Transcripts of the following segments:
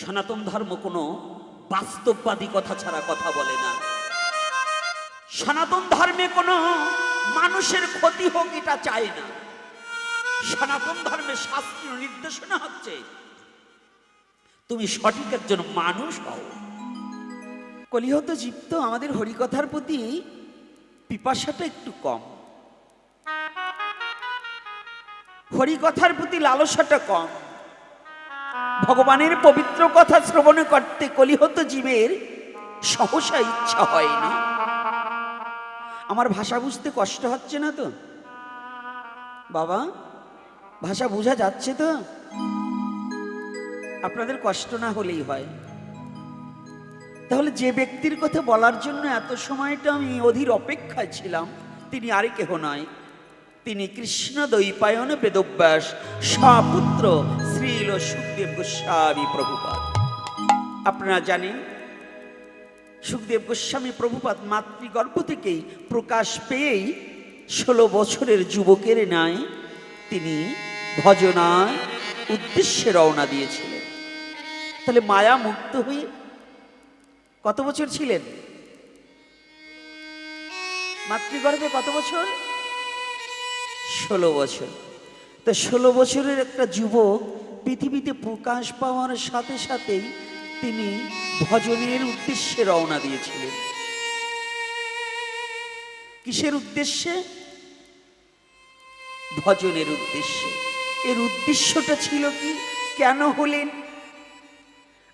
সনাতন ধর্ম কোনো বাস্তববাদী কথা ছাড়া কথা বলে না। সনাতন ধর্মে কোনো মানুষের ক্ষতি হোক এটা চায় না। সনাতন ধর্মের শাস্ত্রীয় নির্দেশনা হচ্ছে, তুমি সঠিক একজন মানুষ হও। কলিহত জীব তো আমাদের হরিকথার প্রতি পিপাসাটা একটু কম। হরিকথার প্রতি লালসাটা কম। ভগবানের পবিত্র কথা শ্রবণ করতে কলিহত জীবের সহসা ইচ্ছা হয় না। আমার ভাষা বুঝতে কষ্ট হচ্ছে না তো? বাবা, ভাষা বোঝা যাচ্ছে তো? আপনাদের কষ্ট না হলেই হয়। তাহলে যে ব্যক্তির কথা বলার জন্য এত সময়টা আমি অধীর অপেক্ষায় ছিলাম, তিনি আরে কেহ নয় তিনি কৃষ্ণ দৈপায়ন বেদব্যাস, স্বপুত্র শ্রীল সুখদেব গোস্বামী প্রভুপাদ। আপনারা জানেন, সুখদেব গোস্বামী প্রভুপাদ মাতৃগর্ভ থেকেই প্রকাশ পেয়েই ষোলো বছরের যুবকের ন্যায় তিনি ভজনায় উদ্দেশ্যে রওনা দিয়েছিলেন। তাহলে মায়া মুক্ত হয়ে কত বছর ছিলেন? মাতৃগর্ভে কত বছর? ষোলো বছর। তা ষোলো বছরের একটা যুবক পৃথিবীতে প্রকাশ পাওয়ার সাথে সাথেই তিনি ভজনের উদ্দেশ্যে রওনা দিয়েছিলেন। কিসের উদ্দেশ্যে? ভজনের উদ্দেশ্যে। এর উদ্দেশ্যটা ছিল কি? কেন হলেন?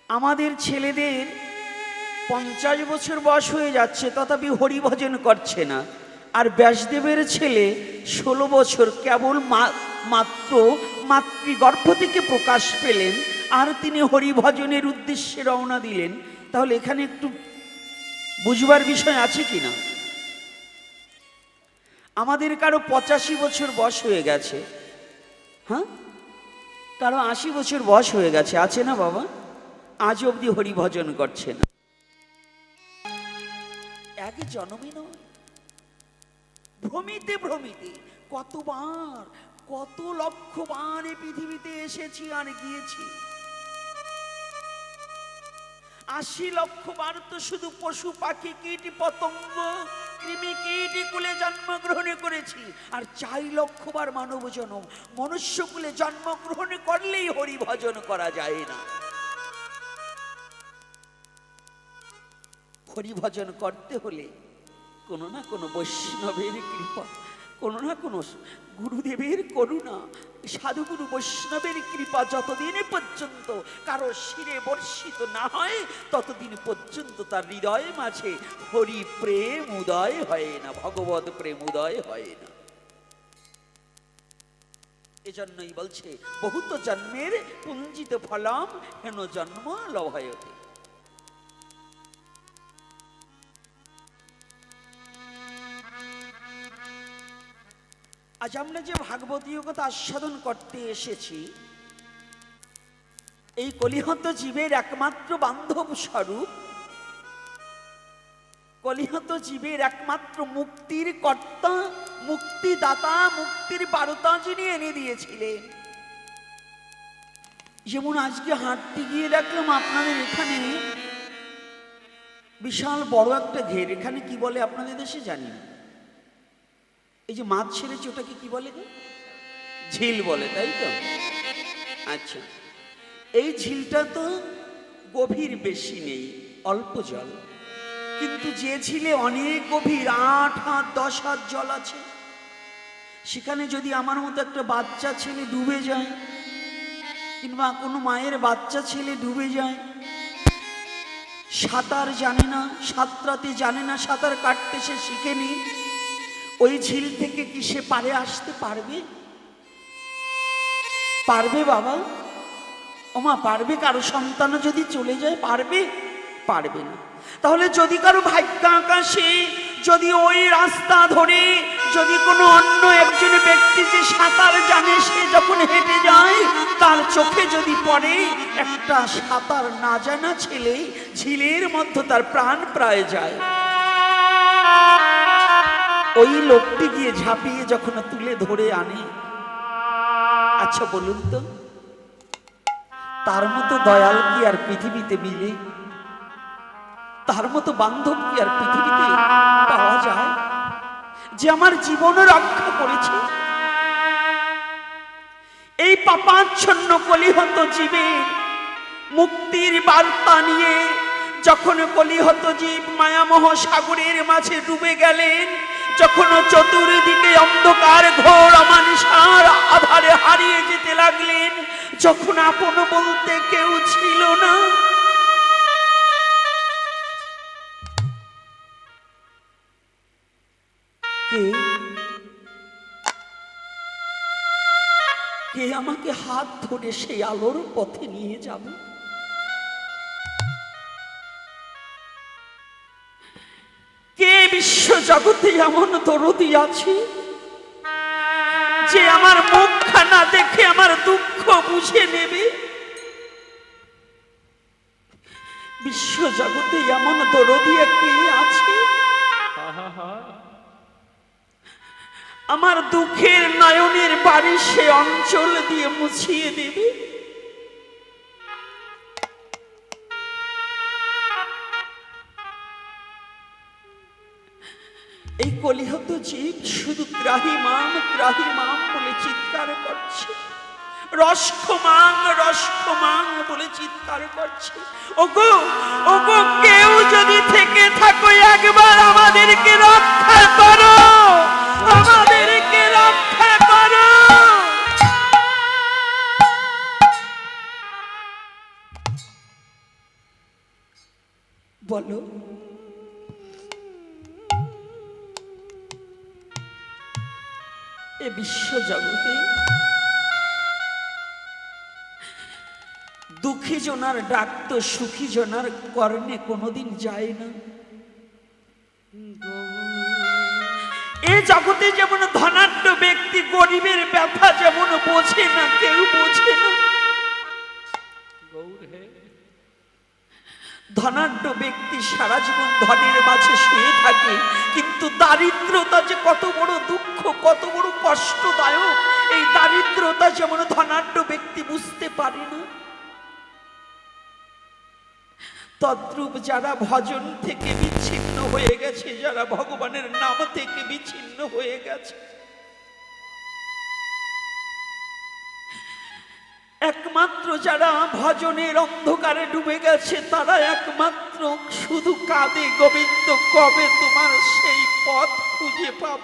আমাদের ছেলেদের পঞ্চাশ বছর বয়স হয়ে যাচ্ছে, তথাপি হরিভজন করছে না। আর ব্যাসদেবের ছেলে ষোলো বছর কেবল মাত্র মাতৃগর্ভ থেকে প্রকাশ পেলেন আর তিনি হরিভজনের উদ্দেশ্যে রওনা দিলেন। তাহলে এখানে একটু বুঝবার বিষয় আছে কি না আমাদের কারও পঁচাশি বছর বয়স হয়ে গেছে। হ্যাঁ? কারও আশি বছর বয়স হয়ে গেছে। আছে না বাবা? আজ অবধি হরিভজন করছে না। এক জন্মে নয়। ভ্রমিতে ভ্রমিতে, কতবার, কত লক্ষবার এ পৃথিবীতে এসেছি আর গিয়েছি। আশি লক্ষ বার তো শুধু পশু পাখি, কীট পতঙ্গ, কৃমি কুলে জন্মগ্রহণ করেছি। আর চার লক্ষ বার মানব জনম, মনুষ্য কুলে জন্মগ্রহণ করলেই হরি ভজন করা যায় না। হরি ভজন করতে হলে কোনো না কোনো বৈষ্ণবের কৃপা, কোনো না কোনো গুরুদেবের করুণা, সাধুগুরু বৈষ্ণবের কৃপা যতদিন পর্যন্ত কারও শিরে বর্ষিত না হয়, ততদিন পর্যন্ত তার হৃদয় মাঝে হরি প্রেম উদয় হয় না, ভগবত প্রেম উদয় হয় না। এজন্যই বলছে, বহুত জন্মের পুঞ্জিত ফলম হেন জন্ম লভয়তে। আজ আমরা যে ভাগবতীয় কথা আস্বাদন করতে এসেছি, এই কলিহত জীবের একমাত্র বান্ধব স্বরূপ, কলিহত জীবের একমাত্র মুক্তির কর্তা, মুক্তিদাতা, মুক্তির বারতা যিনি এনে দিয়েছিলেন। যেমন আজকে হাঁটতে গিয়ে দেখলাম আপনাদের এখানে বিশাল বড় একটা ঘের। এখানে কি বলে আপনাদের দেশে জানি না। এই যে মাছ ছেড়েছে ওটাকে কি বলে? ঝিল বলে তাই তো আচ্ছা এই ঝিলটা তো গভীর বেশি নেই অল্প জল কিন্তু যে ঝিলে অনেক গভীর আট হাত দশ হাত জল আছে সেখানে যদি আমার মতো একটা বাচ্চা ছেলে ডুবে যায় কিংবা কোনো মায়ের বাচ্চা ছেলে ডুবে যায় সাঁতার জানে না সাঁতরাতে জানে না সাঁতার কাটতে সে শিখেনি ওই ঝিল থেকে কি সে পারে আসতে পারবে? পারবে বাবা। ওমা, পারবে কারও সন্তান যদি চলে যায়, পারবে? পারবে না। তাহলে যদি কারও ভাগ্য আকাশে যদি ওই রাস্তা ধরে, যদি কোনো অন্য একজন ব্যক্তি যে সাঁতার জানে, সে যখন হেঁটে যায়, তার চোখে যদি পড়ে, একটা সাঁতার না জানা ছেলে ঝিলের মধ্যে তার প্রাণ প্রায় যায়। ওই লোকটি গিয়ে ঝাঁপিয়ে যখন তুলে ধরে আনে। আচ্ছা বলুন তো, তার মতো দয়াল কি আর পৃথিবীতে মিলে? তার মতো বান্ধব কি আর পৃথিবীতে পাওয়া যায়, যে আমার জীবন রক্ষা করেছে? এই পাপাচ্ছন্ন কলিহত জীবের মুক্তির বার্তা নিয়ে যখন কলিহত জীব মায়ামোহ সাগরের মাঝে ডুবে গেলেন যখন চতুর্দিকে অন্ধকার ঘোর অমানিসার আধারে হারিয়ে যেতে লাগলেন, যখন আপন বলতে কেউ ছিল না। কে? কে আমাকে হাত ধরে সেই আলোর পথে নিয়ে যাবে? জগতে এমন দরদি আছে যে আমার মুখখানা দেখে আমার দুঃখ বুঝে নেবে? বিশ্ব জগতে এমন দরদি কে আছে? আমার দুঃখের নয়নের বাড়ি সে অঞ্চল দিয়ে মুছিয়ে দেবে? কলিহত জীব শুধু ত্রাহিমাম ত্রাহিমাম বলে চিৎকার করছে। রসকমাং রসকমাং বলে চিৎকার করছে। ওগো ওগো, কেউ যদি থেকে থাকো, একবার আমাদেরকে রক্ষা করো। আমাদেরকে রক্ষা করো। বলো এ বিশ্ব জগতে দুঃখী জনার ডাক তো সুখী জনার কর্ণে কোনোদিন যায় না। এ জগতে যেমন ধনাঢ্য ব্যক্তি গরিবের ব্যথা যেমন বোঝে না, কেউ বোঝে না। ধনাঢ্য ব্যক্তি সারা জীবন ধনের মাঝে শুয়ে থাকে, কিন্তু দারিদ্রতা যে কত বড় দুঃখ, কত বড় কষ্টদায়ক, এই দারিদ্রতা যেমন ধনাঢ্য ব্যক্তি বুঝতে পারে না। তদ্রূপ যারা ভজন থেকে বিচ্ছিন্ন হয়ে গেছে, যারা ভগবানের নাম থেকে বিচ্ছিন্ন হয়ে গেছে একমাত্র যারা ভজনের অন্ধকারে ডুবে গেছে, তারা একমাত্র শুধু কাঁদে, গোবিন্দ, কবে তোমার সেই পথ খুঁজে পাব?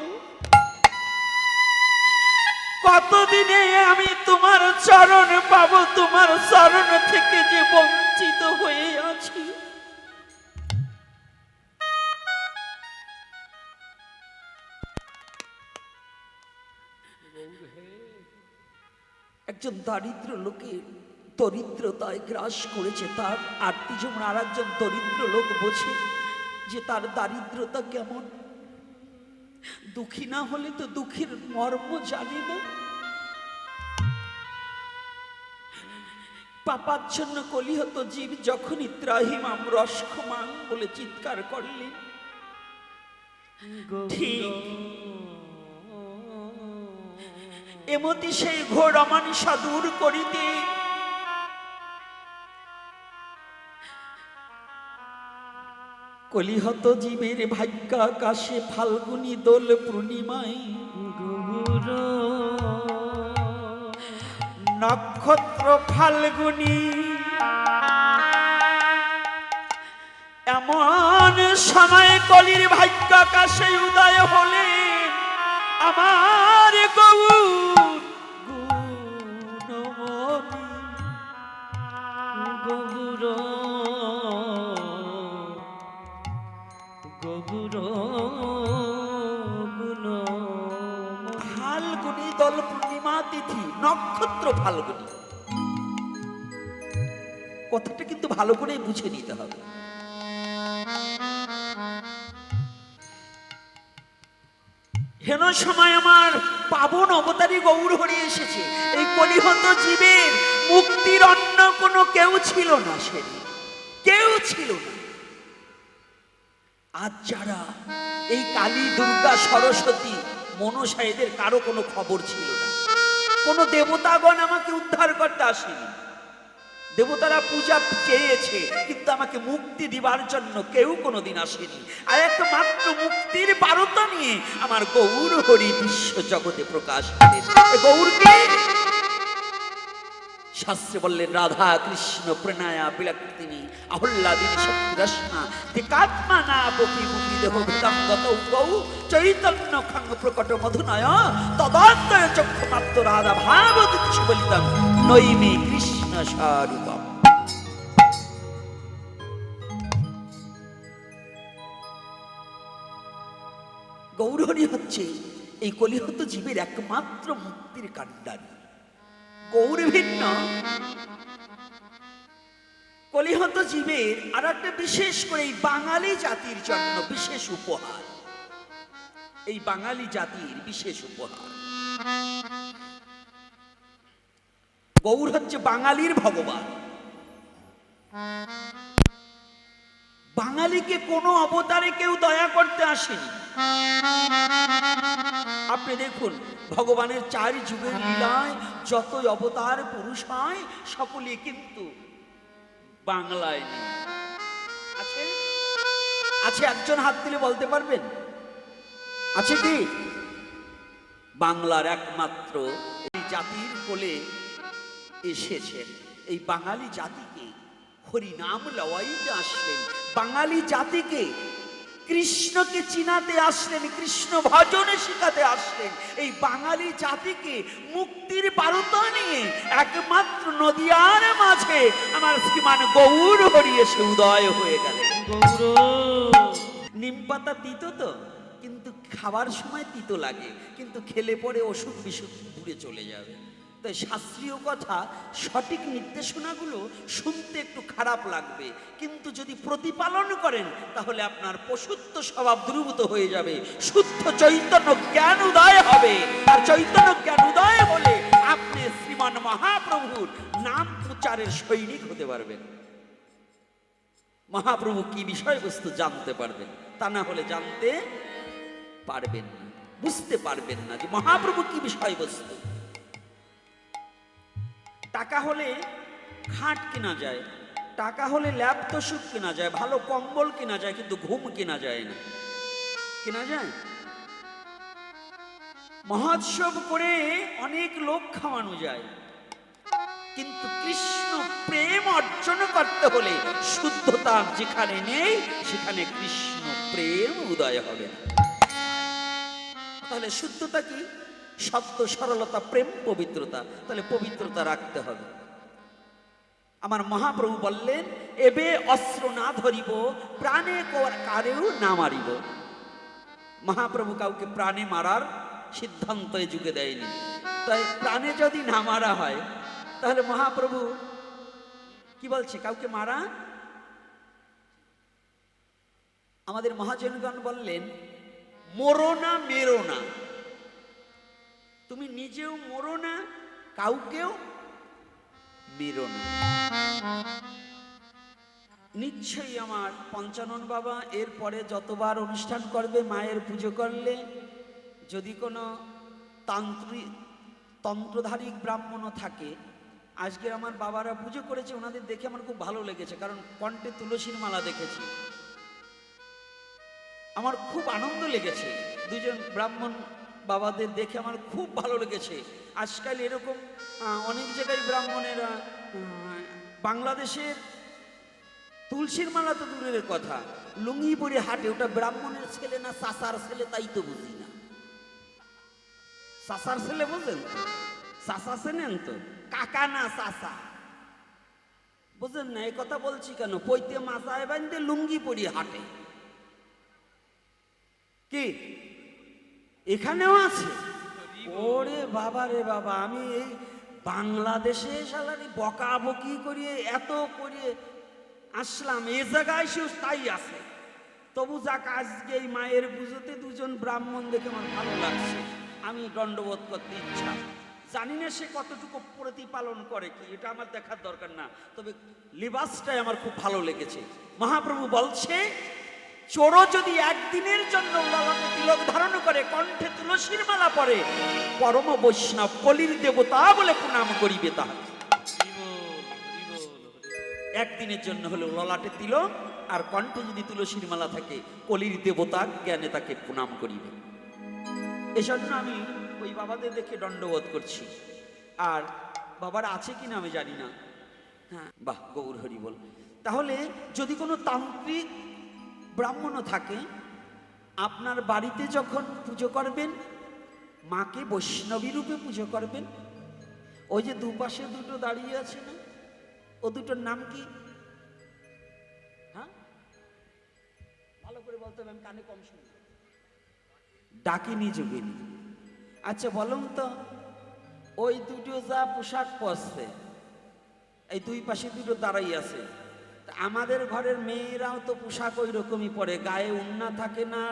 কতদিনে আমি তোমার চরণ পাব? তোমার চরণ থেকে যে বঞ্চিত হয়ে আছি। একজন দারিদ্র লোকের দরিদ্রতায় গ্রাস করেছে তার আরতি যেমন আর একজন দরিদ্র লোক বোঝে যে তার দারিদ্রতা কেমন। দুঃখী না হলে তো দুঃখের মর্ম জানে না। পাপাচ্ছন্ন কলিহত জীব যখনই ত্রাহিমাম রসকমাং বলে চিৎকার করলেন। ঠিক এমতি সেই ঘোর অমানিসা দূর করিতে। কলিহত জীবের ভাগ্যাকাশে ফাল্গুনি দোল পূর্ণিমায়। নক্ষত্র ফাল্গুনি। এমন সময় কলির ভাগ্যাকাশে উদয় হলে ছিল না সে কেউ ছিল না। আজ যারা এই কালী, দুর্গা, সরস্বতী, মনসা, এদের কারও কোনো খবর ছিল না। কোনো দেবতাগণ আমাকে উদ্ধার করতে আসেনি। দেবতারা পূজা চেয়েছে, কিন্তু আমাকে মুক্তি দিবার জন্য কেউ কোনোদিন আসেনি। আর একটা মাত্র মুক্তির বারতা নিয়ে আমার গৌর হরি বিশ্ব জগতে প্রকাশ এ গৌরকে শাস্ত্রে বললেন, রাধা কৃষ্ণ প্রণয়া বিলক্তিনী আহ্লাদিনী শক্তি রসনা দিকাত্মা না বকি মুখি দেহ ভেদম গত চৈতন্য খঙ্গ প্রকট মধুনয়, তদান্তয় চক্ষু মাত্র রাধা ভাব দিচ্ছি বলিতাম নৈমে কৃষ্ণ স্বরূপম। গৌরহরি হচ্ছে, এই কলিহত জীবের একমাত্র মুক্তির কাণ্ডারি। গৌর ভিন্ন। কলিহত জীবের আর একটা বিশেষ করে এই বাঙালি জাতির জন্য বিশেষ উপহার। এই বাঙালি জাতির বিশেষ উপহার। গৌর হচ্ছে বাঙালির ভগবান। বাঙালিকে কোনো অবতারে কেউ দয়া করতে আসেনি। আপনি দেখুন, ভগবানের চার যুগের লীলায় যতই অবতার পুরুষ হয়, সকলে কিন্তু বাংলায় আছে? আছে একজন হাত দিলে বলতে পারবেন? আছে কি? বাংলার একমাত্র এই জাতির কোলে এসেছেন। এই বাঙালি জাতিকে হরিনাম লওয়াইতে আসলেন, বাঙালি জাতিকে কৃষ্ণকে চিনাতে আসলেন কৃষ্ণ ভজনে শিখাতে আসলেন। এই বাঙালি জাতিকে মুক্তির বারতা নিয়ে একমাত্র নদিয়ার মাঝে আমার শ্রীমান গৌর হরি এসে উদয় হয়ে গেলেন। নিম পাতা তিতো তো কিন্তু খাবার সময় তিতো লাগে কিন্তু খেলে পরে অসুখ বিসুখ দূরে চলে যাবে। তাই শাস্ত্রীয় কথা, সঠিক নির্দেশনাগুলো শুনতে একটু খারাপ লাগবে। কিন্তু যদি প্রতিপালন করেন, তাহলে আপনার পশুত্ব স্বভাব দূরীভূত হয়ে যাবে। শুদ্ধ চৈতন্য জ্ঞান উদয় হবে। আর চৈতন্য জ্ঞান উদয় হলে আপনি শ্রীমান মহাপ্রভুর নাম প্রচারের সৈনিক হতে পারবেন। মহাপ্রভু কি বিষয়বস্তু জানতে পারবেন? তা না হলে জানতে পারবেন না। বুঝতে পারবেন না যে মহাপ্রভু কি বিষয়বস্তু। টাকা হলে খাট কেনা যায়, টাকা হলে ল্যাপ তোষক কেনা যায়, ভালো কম্বল কেনা যায়, কিন্তু ঘুম কেনা যায় না। কেনা যায়? মহোৎসব করে অনেক লোক খাওয়ানো যায়, কিন্তু কৃষ্ণ প্রেম অর্জন করতে হলে শুদ্ধতা যেখানে নেই, সেখানে কৃষ্ণ প্রেম উদয় হবে তাহলে শুদ্ধতা কি? সত্য সরলতা, প্রেম, পবিত্রতা। তাহলে পবিত্রতা রাখতে হবে। আমার মহাপ্রভু বললেন, এবে অস্ত্র না ধরিব, প্রাণে কারেও না মারিব। মহাপ্রভু কাউকে প্রাণে মারার সিদ্ধান্ত যুগে দেয়নি। তাই প্রাণে যদি না মারা হয়, তাহলে মহাপ্রভু কি বলছে? কাউকে মারা? আমাদের মহাজনগণ বললেন, মরো না, মেরো না। তুমি নিজেও মরো না, কাউকেও মেরো না। নিশ্চয়ই আমার পঞ্চানন বাবা এরপরে যতবার অনুষ্ঠান করবে, মায়ের পুজো করলে, যদি কোনো তান্ত্রিক তন্ত্রধারিক ব্রাহ্মণও থাকে, আজকে আমার বাবারা পুজো করেছে, ওনাদের দেখে আমার খুব ভালো লেগেছে, কারণ কণ্ঠে তুলসীর মালা দেখেছি। আমার খুব আনন্দ লেগেছে, দুজন ব্রাহ্মণ বাবাদের দেখে আমার খুব ভালো লেগেছে। আজকাল এরকম অনেক জায়গায় ব্রাহ্মণেরা বাংলাদেশের তুলসীর মালা তো দূরের কথা। লুঙ্গি পরে হাটে, ওটা ব্রাহ্মণের ছেলে না সাসার ছেলে তাই তো বুঝি না। সাসার ছেলে তো? সাসা চেনেন তো? কাকা না সাসা বুঝলেন না এই কথা বলছি কেন? পৈতে মাথায় বান্ধে লুঙ্গি পরি হাটে। কি? এখানেও আছে। ওরে বাবা রে বাবা, আমি এই বাংলাদেশে সালারি বকাবকি করিয়ে, এত করিয়ে আসলাম। এ জায়গায় সে তাই আছে। তবু যাক, আজকে এই মায়ের পুজোতে দুজন ব্রাহ্মণ দেখে আমার ভালো লাগছে। আমি দণ্ডবোধ করতে ইচ্ছা। জানি না সে কতটুকু প্রতিপালন করে কি, এটা আমার দেখার দরকার না। তবে লিবাসটাই আমার খুব ভালো লেগেছে। মহাপ্রভু বলছে চোরও যদি একদিনের জন্য লালাতে তিলক ধারণ করে, কণ্ঠে তুলসীর মালা পরে, পরম বৈষ্ণব কলির দেবতা বলে প্রণাম করিবে তাহাকে। একদিনের জন্য হলো ললাটে তিল আর কণ্ঠে যদি তুলসীর মালা থাকে, কলির দেবতা জ্ঞানে তাকে প্রণাম করিবে। এজন্য আমি ওই বাবাদের দেখে দণ্ডবোধ করছি। আর বাবার আছে কিনা আমি জানি না। হ্যাঁ বাহ, গৌর হরি বল। তাহলে যদি কোনো তান্ত্রিক ব্রাহ্মণও থাকে, আপনার বাড়িতে যখন পুজো করবেন, মাকে বৈষ্ণবী রূপে পুজো করবেন, ওই যে দুপাশে দুটো দাঁড়িয়ে আছে না, ও দুটোর নাম কি? হ্যাঁ? ভালো করে বলতে আমি কানে কম শুনি। ডাকিনি যোগিনী। আচ্ছা বলুন তো, ওই দুটো যা পোশাক পরছে, এই দুই পাশে দুটো দাঁড়াই আছে আমাদের ঘরের মেয়েরাও তো পোশাক ওই রকমই পরে, গায়ে উন্না থাকে না,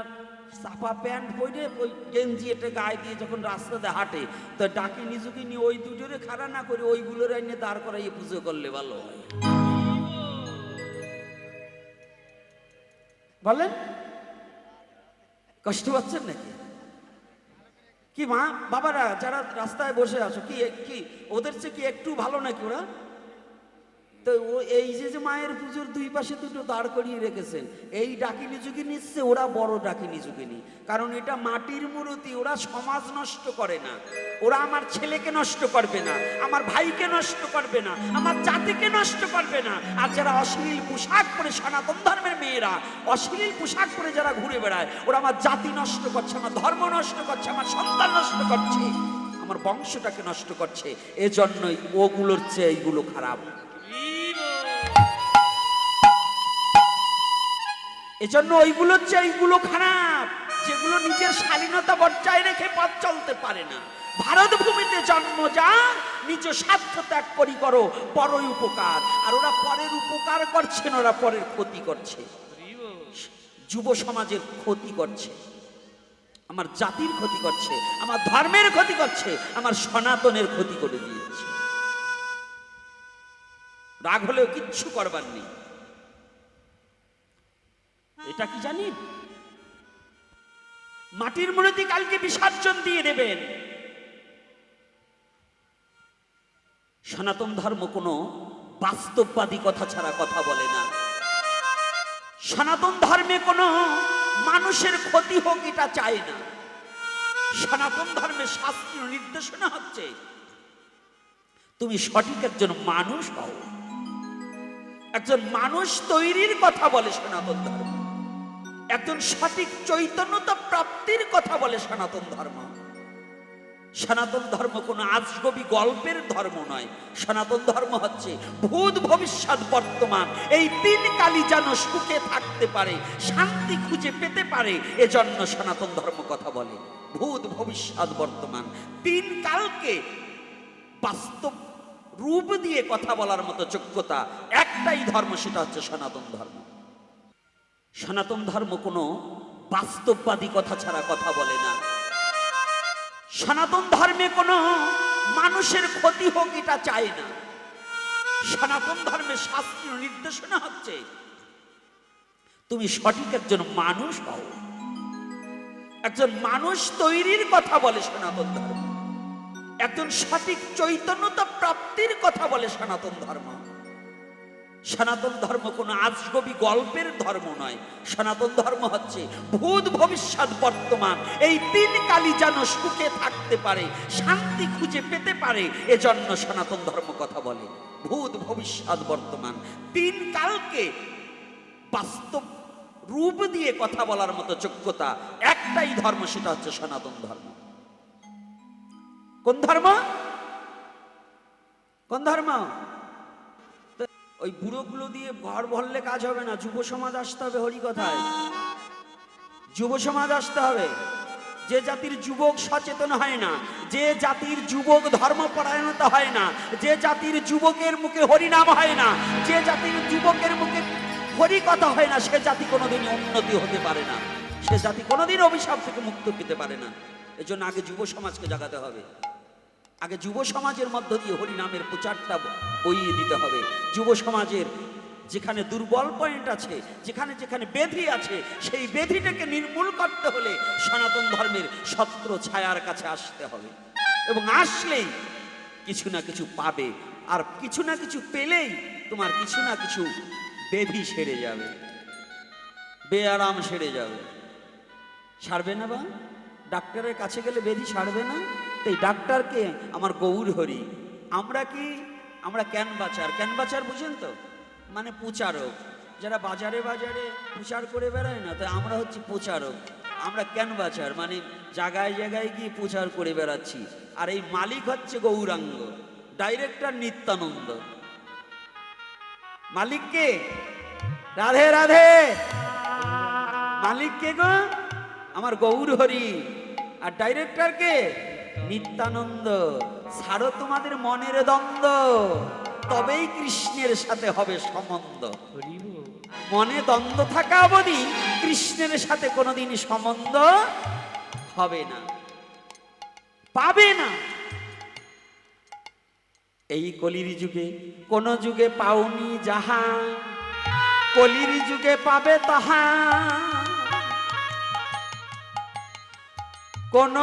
চাপা প্যান্ট পরে ওই গেঞ্জি এটা গায়ে দিয়ে যখন রাস্তাতে হাঁটে, তো ডাকি নিজুকি নিয়ে ওই দুটোরে খাড়া না করে ওইগুলোর এনে দাঁড় করাইয়ে পুজো করলে ভালো হয়। বলেন? কষ্ট পাচ্ছেন নাকি? কি মা, বাবারা যারা রাস্তায় বসে আছো, কি কি, ওদের চেয়ে কি একটু ভালো নাকি ওরা? তো ও এই যে যে মায়ের পুজোর দুই পাশে দুটো দাঁড় করিয়ে রেখেছেন, এই ডাকিনি যুগে নিচ্ছে, ওরা বড় ডাকিনি যুগিনি কারণ এটা মাটির মূর্তি, ওরা সমাজ নষ্ট করে না। ওরা আমার ছেলেকে নষ্ট করবে না, আমার ভাইকে নষ্ট করবে না, আমার জাতিকে নষ্ট করবে না। আর যারা অশ্লীল পোশাক পরে সনাতন ধর্মের মেয়েরা, অশ্লীল পোশাক পরে যারা ঘুরে বেড়ায়, ওরা আমার জাতি নষ্ট করছে, আমার ধর্ম নষ্ট করছে, আমার সন্তান নষ্ট করছে, আমার বংশটাকে নষ্ট করছে। এজন্যই ওগুলোর চেয়ে এইগুলো খারাপ। এজন্য ওইগুলোর চেয়ে এইগুলো খারাপ, যেগুলো নিজের শালীনতা বজায় রেখে পথ চলতে পারে না। ভারত ভূমিতে জন্ম যা, নিজ স্বার্থ ত্যাগ করি করো, পরই উপকার। আর ওরা পরের উপকার করছে না, ওরা পরের ক্ষতি করছে। যুব সমাজের ক্ষতি করছে। আমার জাতির ক্ষতি করছে, আমার ধর্মের ক্ষতি করছে, আমার সনাতনের ক্ষতি করে দিয়েছে। রাগ হলেও কিচ্ছু করবার নেই। এটা কি জানেন মাটির মূর্তি কালকে বিসর্জন দিয়ে দেবেন। সনাতন ধর্ম কোনো বাস্তববাদী কথা ছাড়া কথা বলে না। সনাতন ধর্মে কোনো মানুষের ক্ষতি হোক এটা চায় না। সনাতন ধর্মের শাস্ত্রীয় নির্দেশনা হচ্ছে, তুমি সঠিক একজন মানুষ হও। একজন মানুষ তৈরির কথা বলে সনাতন ধর্ম। একজন সঠিক চৈতন্যতা প্রাপ্তির কথা বলে সনাতন ধর্ম। সনাতন ধর্ম কোনো আজগবি গল্পের ধর্ম নয়। সনাতন ধর্ম হচ্ছে ভূত ভবিষ্যৎ বর্তমান। এই তিন কালি যেন সুখে থাকতে পারে, শান্তি খুঁজে পেতে পারে, এজন্য সনাতন ধর্ম কথা বলে। ভূত ভবিষ্যৎ বর্তমান। তিন কালকে বাস্তব রূপ দিয়ে কথা বলার মতো যোগ্যতা। একটাই ধর্ম, সেটা হচ্ছে সনাতন ধর্ম। সনাতন ধর্ম কোনো বাস্তববাদী কথা ছাড়া কথা বলে না। সনাতন ধর্মে কোনো মানুষের ক্ষতি হোক এটা চায় না। সনাতন ধর্মের শাস্ত্রীয় নির্দেশনা হচ্ছে, তুমি সঠিক একজন মানুষ হও। একজন মানুষ তৈরির কথা বলে সনাতন ধর্ম। একজন সঠিক চৈতন্যতা প্রাপ্তির কথা বলে সনাতন ধর্ম। সনাতন ধর্ম কোনো আজগবি গল্পের ধর্ম নয়। সনাতন ধর্ম হচ্ছে ভূত ভবিষ্যৎ বর্তমান। এই তিন কালি যেন সুখে থাকতে পারে, শান্তি খুঁজে পেতে পারে, এজন্য সনাতন ধর্ম কথা বলে। ভূত ভবিষ্যৎ বর্তমান। তিন কালকে বাস্তব রূপ দিয়ে কথা বলার মতো যোগ্যতা, একটাই ধর্ম, সেটা হচ্ছে সনাতন ধর্ম। কোন ধর্ম? কোন ধর্ম? ওই বুড়োগুলো দিয়ে ঘর ভরলে কাজ হবে না, যুব সমাজ আসতে হবে হরি কথায় যুব সমাজ আসতে হবে। যে জাতির যুবক সচেতন হয় না, যে জাতির যুবক ধর্মপরায়ণতা হয় না, যে জাতির যুবকের মুখে হরিনাম হয় না, যে জাতির যুবকের মুখে হরি কথা হয় না, সে জাতি কোনোদিন উন্নতি হতে পারে না। সে জাতি কোনোদিন অভিশাপ থেকে মুক্ত পেতে পারে না। এজন্য আগে যুব সমাজকে জাগাতে হবে। আগে যুব সমাজের মধ্য দিয়ে হরিনামের প্রচারটা বইয়ে দিতে হবে। যুব সমাজের যেখানে দুর্বল পয়েন্ট আছে, যেখানে যেখানে বেধি আছে, সেই বেধিটাকে নির্মূল করতে হলে সনাতন ধর্মের ছত্র ছায়ার কাছে আসতে হবে। এবং আসলেই কিছু না কিছু পাবে আর কিছু না কিছু পেলেই তোমার কিছু না কিছু বেভি সেরে যাবে। বেআরাম সেরে যাবে। সারবে না বা? ডাক্তারের কাছে গেলে বেধি সারবে না? তাই ডাক্তারকে আমার গৌর হরি। আমরা কি? আমরা ক্যান বাচার ক্যান বাচার বুঝেন তো? মানে প্রচারক। যারা বাজারে বাজারে প্রচার করে বেড়ায় না তাই আমরা হচ্ছি প্রচারক। আমরা ক্যান বাচার মানে জায়গায় জায়গায় গিয়ে প্রচার করে বেড়াচ্ছি। আর এই মালিক হচ্ছে গৌরাঙ্গ, ডাইরেক্টর নিত্যানন্দ। মালিককে রাধে রাধে! মালিক কে গো? আমার গৌর হরি। আর ডাইরেক্টর কে? নিত্যানন্দ, ছাড়ো তোমাদের মনের দ্বন্দ্ব, তবেই কৃষ্ণের সাথে হবে সম্বন্ধ। মনে দ্বন্দ্ব থাকা অবধি কৃষ্ণের সাথে কোনোদিন সম্বন্ধ হবে না। পাবে না। এই কলির যুগে, কোন যুগে পাওনি যাহা, কলির যুগে পাবে তাহা। কোন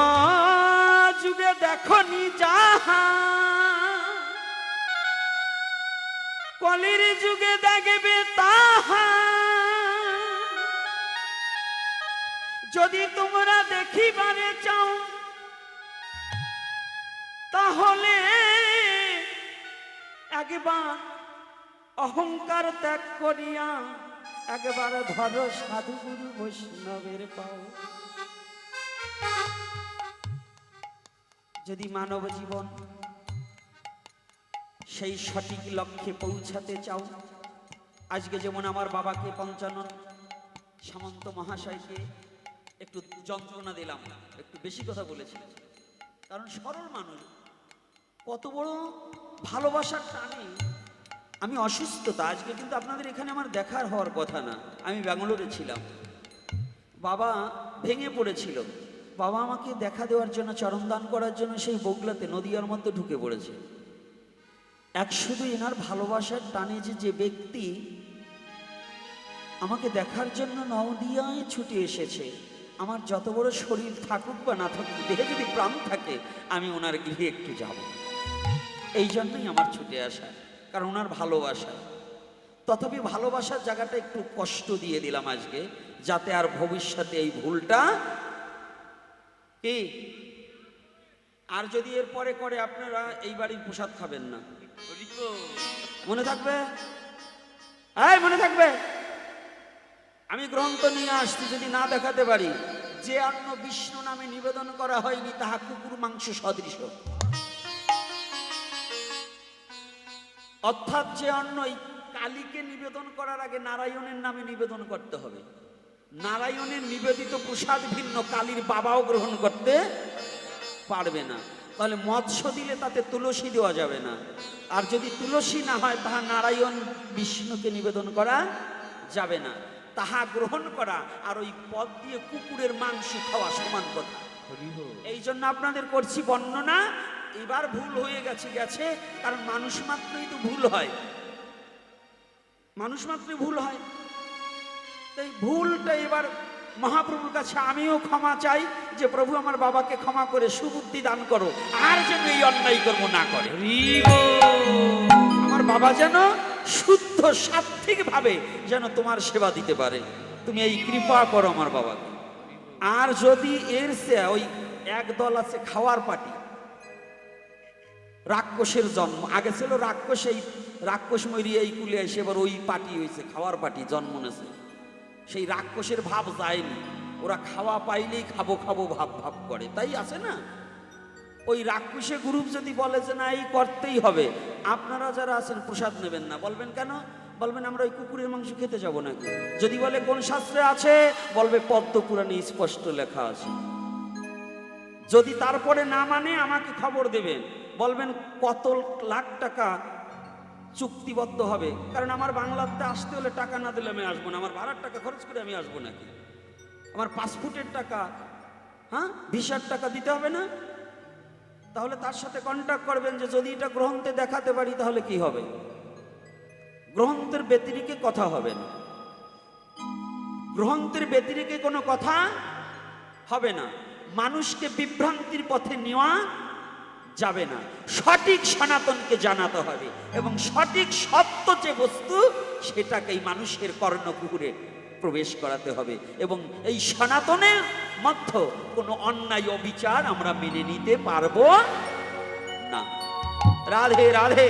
যুগে দেখনি যাহা। কলির যুগে দেখবে তাহা। যদি তোমরা দেখিবারে চাও, তাহলে একবার অহংকার ত্যাগ করিয়া একবার ধরো সাধুগুরু বৈষ্ণবের পাও। যদি মানব জীবন সেই সঠিক লক্ষ্যে পৌঁছাতে চাও, আজকে যেমন আমার বাবাকে পঞ্চানন, সামন্ত মহাশয়কে একটু যন্ত্রণা দিলাম, একটু বেশি কথা বলেছিলেন। কারণ সরল মানুষ, কত বড় ভালোবাসার টানে আমি অসুস্থতা আজকে কিন্তু আপনাদের এখানে আমার দেখার হওয়ার কথা না। আমি ব্যাঙ্গালোরে ছিলাম। বাবা ভেঙে পড়েছিল। বাবা আমাকে দেখা দেওয়ার জন্য চরণদান করার জন্য সেই বগলাতে, নদীয়ার মধ্যে ঢুকে পড়েছে। এক শুধু এনার ভালোবাসার টানে যে যে ব্যক্তি আমাকে দেখার জন্য নদিয়ায় ছুটে এসেছে, আমার যত বড় শরীর থাকুক বা না থাকুক, দেহে যদি প্রাণ থাকে, আমি ওনার গৃহে একটু যাব। এই জন্যই আমার ছুটে আসা, কারণ ওনার ভালোবাসা। তথাপি ভালোবাসার জায়গাটা একটু কষ্ট দিয়ে দিলাম আজকে, যাতে আর ভবিষ্যতে এই ভুলটা কি? আর যদি এর পরে করে আপনারা এই বাড়ির প্রসাদ খাবেন না। মনে থাকবে? হ্যাঁ মনে থাকবে? আমি গ্রন্থ নিয়ে আসছি যদি না দেখাতে পারি। যে অন্ন বিষ্ণু নামে নিবেদন করা হয়নি তাহা কুকুর মাংস সদৃশ। অর্থাৎ যে অন্ন এই কালীকে নিবেদন করার আগে নারায়ণের নামে নিবেদন করতে হবে। নারায়ণের নিবেদিত প্রসাদ ভিন্ন, কালীর বাবাও গ্রহণ করতে পারবে না। তাহলে মৎস্য দিলে তাতে তুলসী দেওয়া যাবে না। আর যদি তুলসী না হয়, তাহা নারায়ণ বিষ্ণুকে নিবেদন করা যাবে না। তাহা গ্রহণ করা আর ওই পদ দিয়ে কুকুরের মাংস খাওয়া সমান কথা। এই জন্য আপনাদের করছি বর্ণনা, এবার ভুল হয়ে গেছে গেছে, কারণ মানুষ মাত্রই তো ভুল হয়। মানুষ মাত্রই ভুল হয়। তাই ভুলটা এবার মহাপ্রভুর কাছে আমিও ক্ষমা চাই যে প্রভু আমার বাবাকে ক্ষমা করে সুবুদ্ধি দান করো। আর যেন এই অন্যায় কর্ম না করে। আমার বাবা যেন শুদ্ধ সাত্বিক ভাবে যেন তোমার সেবা দিতে পারে। তুমি এই কৃপা করো আমার বাবাকে। আর যদি এর সে ওই এক দল আছে খাওয়ার পার্টি রাক্ষসের জন্ম আগে ছিল রাক্ষস এই রাক্ষস মরি এই কুলে এসে এবার ওই পার্টি হয়েছে খাওয়ার পার্টি জন্ম নেছে। সেই রাক্ষসের ভাব যায়নি। ওরা খাওয়া পাইলেই খাব খাব, ভাব ভাব করে। তাই আছে না? ওই রাক্ষসে গ্রুপ যদি বলে যে না, এই করতেই হবে। আপনারা যারা আছেন, প্রসাদ নেবেন না। বলবেন কেন? বলবেন, আমরা ওই কুকুরের মাংস খেতে যাব নাকি? যদি বলে কোন শাস্ত্রে আছে, বলবে, পদ্ম পুরাণে স্পষ্ট লেখা আছে। যদি তারপরে না মানে আমাকে খবর দেবেন। বলবেন, কত লাখ টাকা চুক্তিবদ্ধ হবে। কারণ আমার বাংলাতে আসতে হলে টাকা না দিলে আমি আসব না। আমার ভাড়ার টাকা খরচ করে আমি আসব নাকি? আমার পাসপোর্টের টাকা হ্যাঁ? ভিসার টাকা দিতে হবে না? তাহলে তার সাথে কন্ট্যাক্ট করবেন যে যদি এটা গ্রন্থে দেখাতে পারি তাহলে কি হবে? গ্রন্থের ব্যতিরিকে কথা হবে না। গ্রন্থের ব্যতিরিকে কোনো কথা হবে না। মানুষকে বিভ্রান্তির পথে নেওয়া যাবে না। সঠিক সনাতনকে জানাতে হবে এবং সঠিক সত্য যে বস্তু, সেটাকেই মানুষের কর্ণকুহুরে প্রবেশ করাতে হবে এবং এই সনাতনের মধ্য কোনো অন্যায় অবিচার আমরা মেনে নিতে পারব না। রাধে রাধে।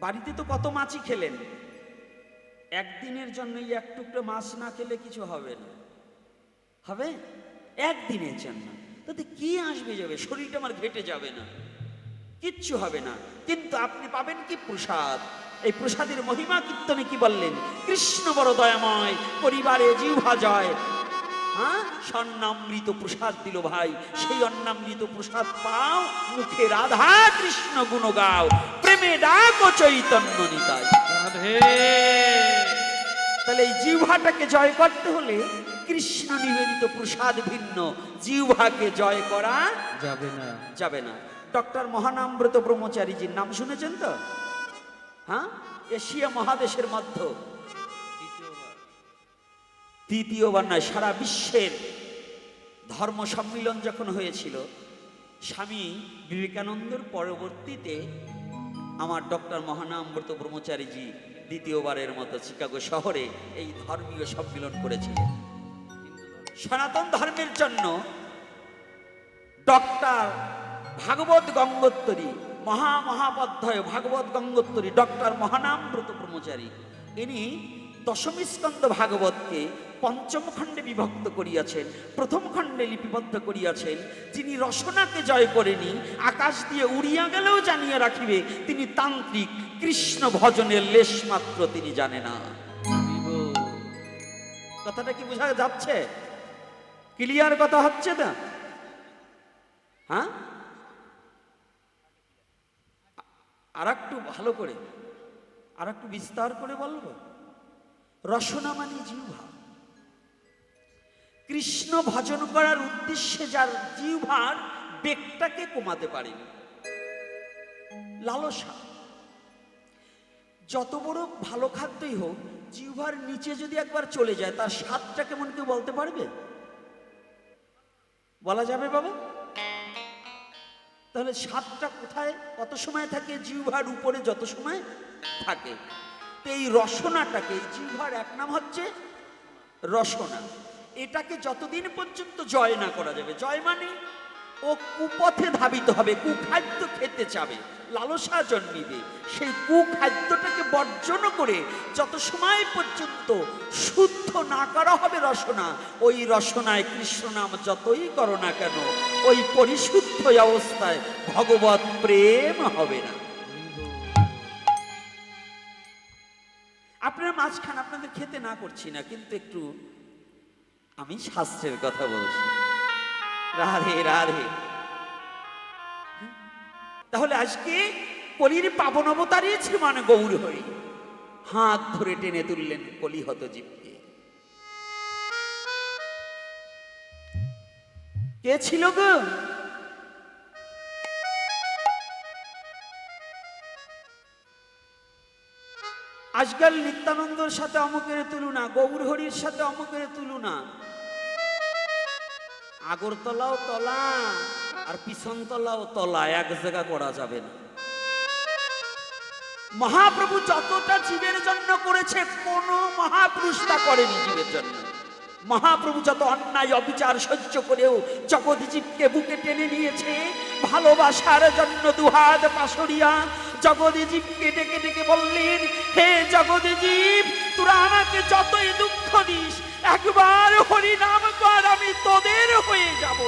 বাড়িতে তো কত মাছই খেলেন। একদিনের জন্য এই এক টুকরো মাছ না খেলে কিছু হবে না। হবে? একদিনের জন্য। তাতে কি আসবে যাবে? শরীরটা আমার ঘেটে যাবে না। কিচ্ছু হবে না। কিন্তু আপনি পাবেন কি প্রসাদ? এই প্রসাদের মহিমা কীর্তনে কি বললেন? কৃষ্ণ বড় দয়াময় পরিবারে জিহ্বা জয়। হ্যাঁ? স্বর্ণামৃত প্রসাদ দিল ভাই। সেই অন্নামৃত প্রসাদ পাও মুখে রাধা কৃষ্ণ গুণ গাও। প্রেমে ডাক চৈতন্য নিতাই। তাহলে এই জিহ্বাটাকে জয় করতে হলে কৃষ্ণ নিবেদিত প্রসাদ ভিন্ন। জিহ্বাকে জয় করা যাবে না। যাবে না। ডক্টর মহানামব্রত ব্রহ্মচারীজির নাম শুনেছেন তো? হ্যাঁ? এশিয়া মহাদেশের মধ্যে। তৃতীয়বার নয় সারা বিশ্বের ধর্ম সম্মিলন যখন হয়েছিল স্বামী বিবেকানন্দর পরবর্তীতে আমার ডক্টর মহানামব্রত ব্রহ্মচারীজি দ্বিতীয়বারের মতো শিকাগো শহরে এই ধর্মীয় সম্মিলন করেছিলেন। সনাতন ধর্মের জন্য ডক্টর ভাগবত গঙ্গোত্তরী মহা মহাপধ্যায় ভাগবত গঙ্গোত্তরী ডক্টর মহানামব্রত ব্রহ্মচারী ইনি দশমী স্কন্দ ভাগবতকে পঞ্চম খণ্ডে বিভক্ত করিয়াছেন প্রথম খণ্ডে লিপিবদ্ধ করিয়াছেন যিনি রসনাকে জয় করেনি আকাশ দিয়ে উড়িয়া গেলেও জানিয়ে রাখিবে তিনি তান্ত্রিক কৃষ্ণ ভজনের লেশ মাত্র তিনি জানে না। কথাটা কি বোঝা যাচ্ছে? ক্লিয়ার কথা হচ্ছে না হ্যাঁ? আর একটু ভালো করে আর একটু বিস্তার করে বলব? রসনা মানে জিহ্বা। কৃষ্ণ ভজন করার উদ্দেশ্যে যার জিহ্বার বেগটাকে কমাতে পারেন। লালসা। যত বড় ভালো খাদ্যই হোক, জিহ্বার নিচে যদি একবার চলে যায়, তার স্বাদটা কেমন কেউ বলতে পারবে? বলা যাবে বাবা? তাহলে স্বাদটা কোথায়? কত সময় থাকে? জিহ্বার উপরে যত সময় থাকে। তো এই রসনাটাকে জিহ্বার এক নাম হচ্ছে রসনা। এটাকে যতদিন পর্যন্ত জয় না করা যাবে, জয় মানে ও কুপথে ধাবিত হবে, কুখাদ্য খেতে চাবে, লালসা জন্মিবে। সেই কুখাদ্যটাকে বর্জন করে যত সময় পর্যন্ত শুদ্ধ না করা হবে রসনা, ওই রসনায় কৃষ্ণ নাম যতই করো না কেন, ওই পরিশুদ্ধ অবস্থায় ভগবত প্রেম হবে না। আপনারা মাছ খান আপনাদের খেতে না করছি না, কিন্তু একটু আমি শাস্ত্রের কথা বলছি। রাধে রাধে। তাহলে আজকে কলির পাবন অবতারই শ্রীমান গৌর হরি। হাত ধরে টেনে তুললেন কলিহত জীবকে। কে ছিল গো? আজকাল নিত্যানন্দর সাথে অমুকের তুলনা, গৌর হরির সাথে অমুকের তুলনা। আগরতলাও তলা আর পিছনতলাও তলা, এক জায়গা করা যাবে না। মহাপ্রভু যতটা জীবের জন্য করেছে, কোন মহাপুরুষ তা করেনি জীবের জন্য। মহাপ্রভু যত অন্যায়, অবিচার সহ্য করেও জগৎ বুকে টেনে নিয়েছে, ভালোবাসার জন্য দুহাত পাশরিয়া জগৎ কেটে ডেকে ডেকে বললেন, হে জগদীজীব তোরা আমাকে যতই দুঃখ দিস, একবার হরি নাম কর, আমি তোদের হয়ে যাব।